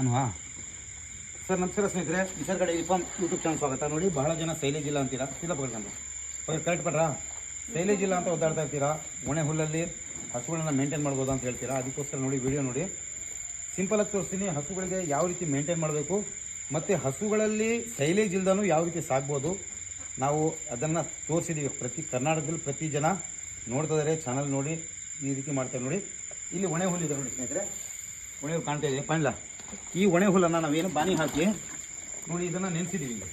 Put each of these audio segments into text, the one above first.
ಅನ್ವಾ? Sir, ನಮಸ್ಕಾರ ಸ್ನೇಹಿತರೆ. ನಿಸರ್ಗ ಕಡೆ ಫಾರ್ಮ್ ಯೂಟ್ಯೂಬ್ ಚಾನಲ್ ಸ್ವಾಗತ. ನೋಡಿ, ಬಹಳ ಜನ ಸೈಲೇಜ್ ಇಲ್ಲ ಅಂತೀರಾ? ಇಲ್ಲ ಪಡ್ಕೊಂಡು ಕರೆಕ್ಟ್ ಪಡ್ರಾ ಸೈಲೇಜ್ ಇಲ್ಲ ಅಂತ ಒದ್ದಾಡ್ತಾ ಇರ್ತೀರಾ? ಒಣೆ ಹುಲ್ಲಲ್ಲಿ ಹಸುಗಳನ್ನ ಮೇಂಟೈನ್ ಮಾಡ್ಬೋದು ಅಂತ ಹೇಳ್ತೀರಾ? ಅದಕ್ಕೋಸ್ಕರ ನೋಡಿ ವಿಡಿಯೋ ನೋಡಿ. ಸಿಂಪಲ್ ಆಗಿ ತೋರಿಸ್ತೀನಿ. ಹಸುಗಳಿಗೆ ಯಾವ ರೀತಿ ಮೇಂಟೈನ್ ಮಾಡಬೇಕು? ಮತ್ತು ಹಸುಗಳಲ್ಲಿ ಸೈಲೇಜ್ ಇಲ್ದನೂ ಯಾವ ರೀತಿ ಸಾಕ್ಬೋದು ನಾವು ಅದನ್ನು ತೋರಿಸಿದ್ದೀವಿ ಪ್ರತಿ ಕರ್ನಾಟಕದಲ್ಲಿ ಪ್ರತಿ ಜನ ನೋಡ್ತಾ ಇದ್ದಾರೆ ಚಾನಲ್ ನೋಡಿ, ಈ ರೀತಿ ಮಾಡ್ತಾರೆ ನೋಡಿ. ಇಲ್ಲಿ ಒಣೆ ಹುಲ್ಲಿದೆ ನೋಡಿ ಸ್ನೇಹಿತರೆ. ಒಣೆ ಹುಲ್ಲು ಕಾಣ್ತಾ ಇದೆ. ಪಾನಿಲ್ಲ ಈ ಒಣೆ ಹುಲ್ಲನ್ನು ನಾವೇನು ಬಾನಿ ಹಾಕಿ ನೋಡಿ ಇದನ್ನು ನೆನೆಸಿದ್ದೀವಿ ಈಗ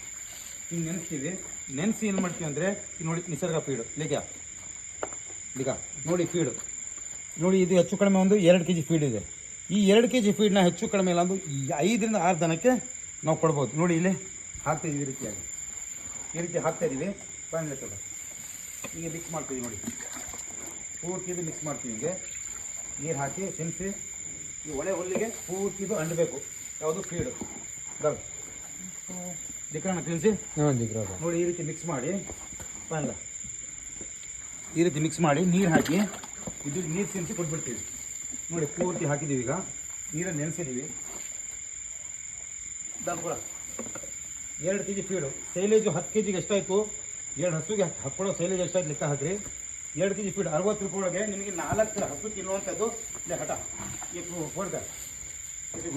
ಹಿಂಗೆ ನೆನೆಸ್ತೀವಿ. ನೆನೆಸಿ ಏನು ಮಾಡ್ತೀವಿ ಅಂದರೆ ನೋಡಿ ನಿಸರ್ಗ ಫೀಡು ಲೇಖ. ಲೀಗ ನೋಡಿ ಫೀಡು ನೋಡಿ ಇದು ಹೆಚ್ಚು ಕಡಿಮೆ ಒಂದು ಎರಡು ಕೆ ಜಿ ಫೀಡ್ ಇದೆ. ಈ ಎರಡು ಕೆ ಜಿ ಫೀಡ್ನ ಹೆಚ್ಚು ಕಡಿಮೆ ಇಲ್ಲ ಒಂದು ಐದರಿಂದ ಆರು ದನಕ್ಕೆ ನಾವು ಕೊಡ್ಬೋದು. ನೋಡಿ ಇಲ್ಲಿ ಹಾಕ್ತಾ ಇದೀವಿ ಈ ರೀತಿಯಾಗಿ. ಈ ರೀತಿ ಹಾಕ್ತಾ ಇದೀವಿ. ಫೈನಲ್ ತಗೋ ಈಗ ಮಿಕ್ಸ್ ಮಾಡ್ತೀವಿ ನೋಡಿ. ಪೂರ್ತಿ ಇದು ಮಿಕ್ಸ್ ಮಾಡ್ತೀವಿ ಹೀಗೆ. ನೀರು ಹಾಕಿ ತಿನ್ನಿಸಿ ಈ ಒಳೆ ಹುಲ್ಲಿಗೆ ಪೂರ್ತಿ ಇದು ಅಂಡಬೇಕು ಯಾವುದು ಫೀಡು ದರ್ ದಿಕ್ಕಣ ತಿನ್ಸಿ. ನೋಡಿ ಈ ರೀತಿ ಮಿಕ್ಸ್ ಮಾಡಿ. ಬಂದ. ಈ ರೀತಿ ಮಿಕ್ಸ್ ಮಾಡಿ ನೀರು ಹಾಕಿ ಇದು ನೀರು ಸಿನ್ಸಿ ಕೊಟ್ಬಿಡ್ತೀವಿ. ನೋಡಿ ಪೂರ್ತಿ ಹಾಕಿದ್ದೀವಿ ಈಗ. ನೀರನ್ನು ನೆನೆಸಿದ್ದೀವಿ ದಾಪುರ ಎರಡು ಕೆ ಜಿ ಫೀಡು ಸೈಲೇಜು ಹತ್ತು ಕೆ ಜಿಗೆ ಎಷ್ಟಾಯಿತು? ಎರಡು ಹಸುಗೆ ಹಾಕ್ಕೊಳ್ಳೋ ಸೈಲೇಜ್ ಎಷ್ಟಾಯ್ತು ಲೆಕ್ಕ ಹಾಕ್ರಿ. ಎರಡು ಕೆ ಜಿ ಫೀಡ್ ಅರವತ್ತು ರೂಪಾಯಿ ಒಳಗೆ ನಿಮಗೆ ನಾಲ್ಕು ಹಸು ತಿನ್ನುವಂಥದ್ದು ಇದೆ ಹಠ ಈ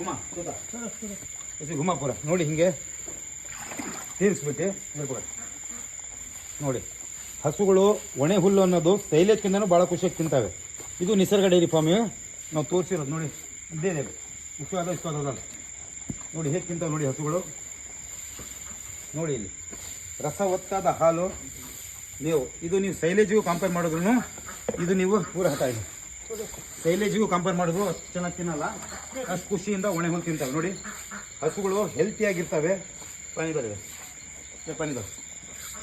ಗುಮಾ ಇದು ನೋಡಿ ಹಿಂಗೆ ತೀರಿಸ್ಬಿಟ್ಟು ಬರ್ಕೊಡ ನೋಡಿ, ಹಸುಗಳು ಒಣೆ ಹುಲ್ಲು ಅನ್ನೋದು ಸೈಲೇಜ್ಕಿಂತನೂ ಭಾಳ ಖುಷಿಯಾಗಿ ತಿಂತವೆ. ಇದು ನಿಸರ್ಗ ಡೈರಿ ಫಾರ್ಮ್ ನಾವು ತೋರಿಸಿರೋದು ನೋಡಿ, ಇದೇ ಇದೆ. ಇಷ್ಟು ಅದ ನೋಡಿ, ಹೇಗೆ ತಿಂತಾವೆ ನೋಡಿ ಹಸುಗಳು. ನೋಡಿ ಇಲ್ಲಿ. ರಸ ಒತ್ತಾದ ಹಾಲು ನೀವು, ಇದು ನೀವು ಸೈಲೇಜಿಗೂ ಕಂಪೇರ್ ಮಾಡಿದ್ರು ಇದು ನೀವು ಪೂರ ಹಠ ಇದೆ. ಸೈಲೇಜಿಗೂ ಕಂಪೇರ್ ಮಾಡಿದ್ರು ಚೆನ್ನಾಗಿ ತಿನ್ನಲ್ಲ. ಅಷ್ಟು ಖುಷಿಯಿಂದ ಒಣೆ ಹುಲ್ಲು ತಿಂತವೆ ನೋಡಿ, ಹಸುಗಳು ಹೆಲ್ತಿಯಾಗಿರ್ತವೆ ಪ್ರಾಣಿಗಳಿವೆ ಪ್ರಾಣಿಗಳು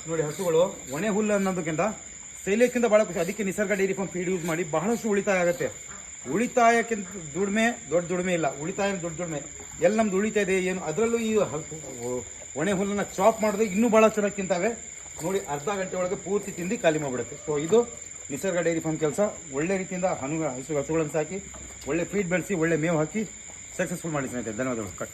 ನೋಡಿ, ಹಸುಗಳು ಒಣೆ ಹುಲ್ಲು ಅನ್ನೋದಕ್ಕಿಂತ ಸೈಲೇಜ್ಕಿಂತ ಭಾಳ ಖುಷಿ. ಅದಕ್ಕೆ Nisarga dairy farm feed use ಮಾಡಿ ಬಹಳಷ್ಟು ಉಳಿತಾಯ ಆಗುತ್ತೆ. ಉಳಿತಾಯಕ್ಕಿಂತ ದುಡಿಮೆ, ದೊಡ್ಡ ದುಡಿಮೆ ಇಲ್ಲ. ಉಳಿತಾಯ ದೊಡ್ಡ ದುಡಿಮೆ. ಎಲ್ಲಿ ನಮ್ದು ಉಳಿತಾ ಇದೆ ಏನು? ಅದರಲ್ಲೂ ಈ ಒಣೆ ಹುಲ್ಲನ್ನು ಚಾಪ್ ಮಾಡಿದ್ರೆ ಇನ್ನೂ ಭಾಳ ಚೆನ್ನಾಗಿ ತಿಂತಾವೆ. ನೋಡಿ ಅರ್ಧ ಗಂಟೆ ಒಳಗೆ ಪೂರ್ತಿ ತಿಂದು ಖಾಲಿ ಮಾಡಿಬಿಡುತ್ತೆ. ಸೊ ಇದು ನಿಸರ್ಗ ಡೈರಿ ಫಾರ್ಮ್ ಕೆಲಸ. ಒಳ್ಳೆ ರೀತಿಯಿಂದ ಹನು ಹಸು, ಹಸುಗಳನ್ನು ಸಾಕಿ, ಒಳ್ಳೆ ಫೀಡ್ ಬೆಳೆಸಿ, ಒಳ್ಳೆ ಮೇವು ಹಾಕಿ ಸಕ್ಸಸ್ಫುಲ್ ಮಾಡಿ ಸ್ನೇಹಿತರೆ. ಧನ್ಯವಾದಗಳು. ಕಟ್